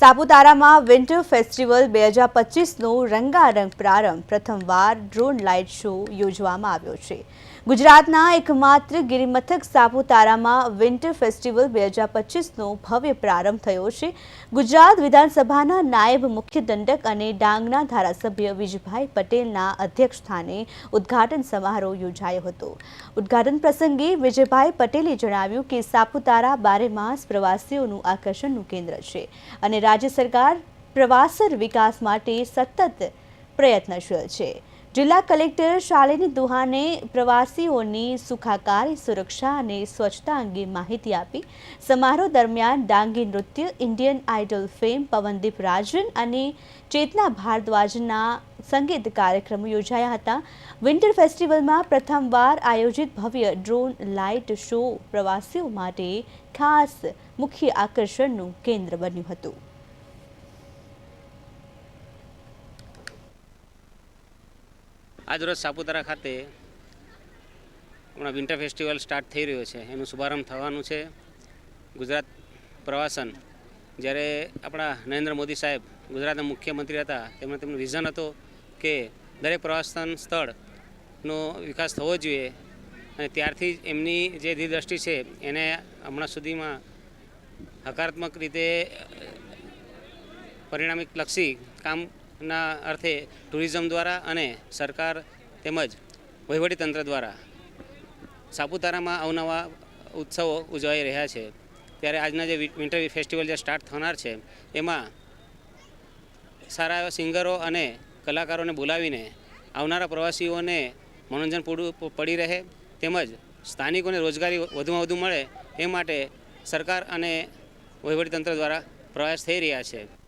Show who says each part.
Speaker 1: સાપુતારામાં winter festival બે હજાર પચીસનો રંગારંગ પ્રારંભ પ્રથમવાર ડ્રોન લાઇટ શો યોજવામાં આવ્યો છે. ગુજરાતના એકમાત્ર ગિરિમથક સાપુતારામાં વિન્ટર ફેસ્ટિવલ બે હજાર પચીસનો ભવ્ય પ્રારંભ થયો છે. ગુજરાત વિધાનસભાના નાયબ મુખ્ય દંડક અને ડાંગના ધારાસભ્ય વિજયભાઈ પટેલના અધ્યક્ષસ્થાને ઉદ્ઘાટન સમારોહ યોજાયો હતો. ઉદ્ઘાટન પ્રસંગે વિજયભાઈ પટેલે જણાવ્યું કે સાપુતારા બારે માસ પ્રવાસીઓનું આકર્ષણનું કેન્દ્ર છે અને રાજ્ય સરકાર પ્રવાસન વિકાસ માટે સતત પ્રયત્નશીલ છે. જિલ્લા કલેક્ટર શાલિની દુહાને પ્રવાસીઓની સુખાકારી, સુરક્ષા અને સ્વચ્છતા અંગે માહિતી આપી. સમારોહ દરમિયાન ડાંગી નૃત્ય, Indian idol fame, Pawandeep Rajan અને ચેતના ભારદ્વાજના સંગીત કાર્યક્રમો યોજાયા હતા. વિન્ટર ફેસ્ટિવલમાં પ્રથમવાર આયોજિત ભવ્ય ડ્રોન લાઇટ શો પ્રવાસીઓ માટે ખાસ મુખ્ય આકર્ષણનું કેન્દ્ર બન્યું હતું.
Speaker 2: આજરોજ સાપુતારા ખાતે હમણાં વિન્ટર ફેસ્ટિવલ સ્ટાર્ટ થઈ રહ્યો છે. એનું શુભારંભ થવાનું છે. ગુજરાત પ્રવાસન, જ્યારે આપણા નરેન્દ્ર મોદી સાહેબ ગુજરાતના મુખ્યમંત્રી હતા, તેમણે તેમનું વિઝન હતો કે દરેક પ્રવાસન સ્થળનો વિકાસ થવો જોઈએ અને ત્યારથી જ એમની જે દ્રષ્ટિ છે, એને હમણાં સુધીમાં હકારાત્મક રીતે પરિણામિક લક્ષી કામના અર્થે ટુરિઝમ દ્વારા અને સરકાર તેમજ વહીવટીતંત્ર દ્વારા સાપુતારામાં અવનવા ઉત્સવો ઉજવાઈ રહ્યા છે. ત્યારે આજના જે વિન્ટર ફેસ્ટિવલ જે સ્ટાર્ટ થનાર છે, એમાં સારા એવા સિંગરો અને કલાકારોને બોલાવીને આવનારા પ્રવાસીઓને મનોરંજન પૂરું પડી રહે, તેમજ સ્થાનિકોને રોજગારી વધુમાં વધુ મળે, એ માટે સરકાર અને વહીવટીતંત્ર દ્વારા પ્રયાસ થઈ રહ્યા છે.